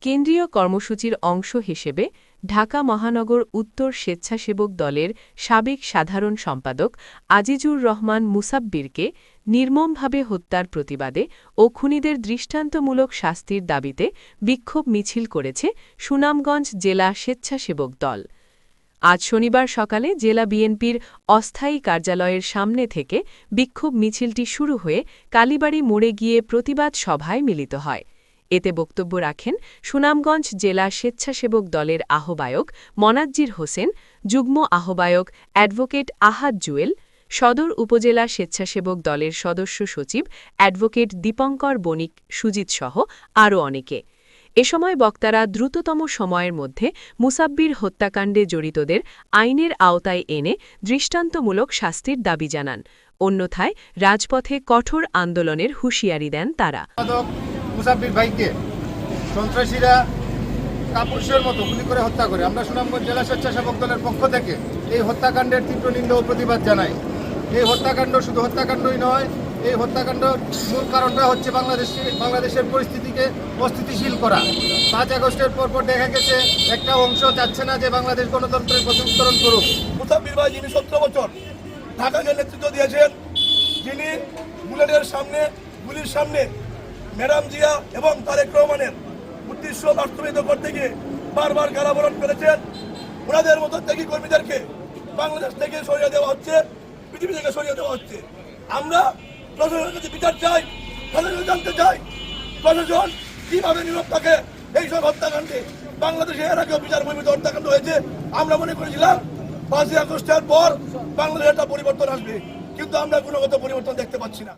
কেন্দ্রীয় কর্মসূচির অংশ হিসেবে ঢাকা মহানগর উত্তর স্বেচ্ছাসেবক দলের সাবেক সাধারণ সম্পাদক আজিজুর রহমান মুসাব্বিরকে নির্মমভাবে হত্যার প্রতিবাদে ও খুনিদের দৃষ্টান্তমূলক শাস্তির দাবিতে বিক্ষোভ মিছিল করেছে সুনামগঞ্জ জেলা স্বেচ্ছাসেবক দল। আজ শনিবার সকালে জেলা বিএনপির অস্থায়ী কার্যালয়ের সামনে থেকে বিক্ষোভ মিছিলটি শুরু হয়ে কালীবাড়ি মোড়ে গিয়ে প্রতিবাদ সভায় মিলিত হয়। এতে বক্তব্য রাখেন সুনামগঞ্জ জেলা স্বেচ্ছাসেবক দলের আহ্বায়ক মনাজ্জির হোসেন, যুগ্ম আহ্বায়ক অ্যাডভোকেট আহাদ জুয়েল, সদর উপজেলা স্বেচ্ছাসেবক দলের সদস্য সচিব অ্যাডভোকেট দীপঙ্কর বণিক সুজিত সহ আরও অনেকে। এ সময় বক্তারা দ্রুততম সময়ের মধ্যে মুসাব্বির হত্যাকাণ্ডে জড়িতদের আইনের আওতায় এনে দৃষ্টান্তমূলক শাস্তির দাবি জানান। অন্যথায় রাজপথে কঠোর আন্দোলনের হুঁশিয়ারি দেন তারা। সন্ত্রাসীরা মতো গুলি করে হত্যা করে। আমরা সুনামগঞ্জ জেলা স্বেচ্ছাসেবক দলের পক্ষ থেকে এই হত্যাকাণ্ডের তীব্র নিন্দা ও প্রতিবাদ জানাই। এই হত্যাকাণ্ড শুধু হত্যাকাণ্ডই নয় এই হত্যাকাণ্ড মূল কারণটা হচ্ছে বাংলাদেশে বাংলাদেশের পরিস্থিতিকে অস্থিতিশীল করা। পাঁচ আগস্টের পর পর দেখা গেছে, একটা অংশ চাচ্ছে না যে বাংলাদেশ গণতন্ত্রের প্রচুরকরণ করুক। মুসাফির ভাই যিনি সতেরো বছর ঢাকাকে নেতৃত্ব দিয়েছেন, যিনি বুলেটের সামনে, গুলির সামনে ম্যাডাম জিয়া এবং তারেক রহমানের উদ্দেশ্য বাস্তবায়িত করতে গিয়ে বারবার কারাবরণ করেছেন। ওনাদের মতো ত্যাগী কর্মীদেরকে বাংলাদেশ থেকে সরিয়ে দেওয়া হচ্ছে, পৃথিবী থেকে সরিয়ে দেওয়া হচ্ছে। আমরা প্রশাসনের কাছে বিচার চাই, প্রশাসন জানতে চাই। প্রশাসন কীভাবে নীরব থাকে এইসব হত্যাকাণ্ডে বাংলাদেশে এর আগে বিচার বহির্ভূত হত্যাকাণ্ড হয়েছে, আমরা মনে করেছিলাম পাঁচই আগস্টের পর বাংলাদেশে একটা পরিবর্তন আসবে, কিন্তু আমরা গুণগত পরিবর্তন দেখতে পাচ্ছি না।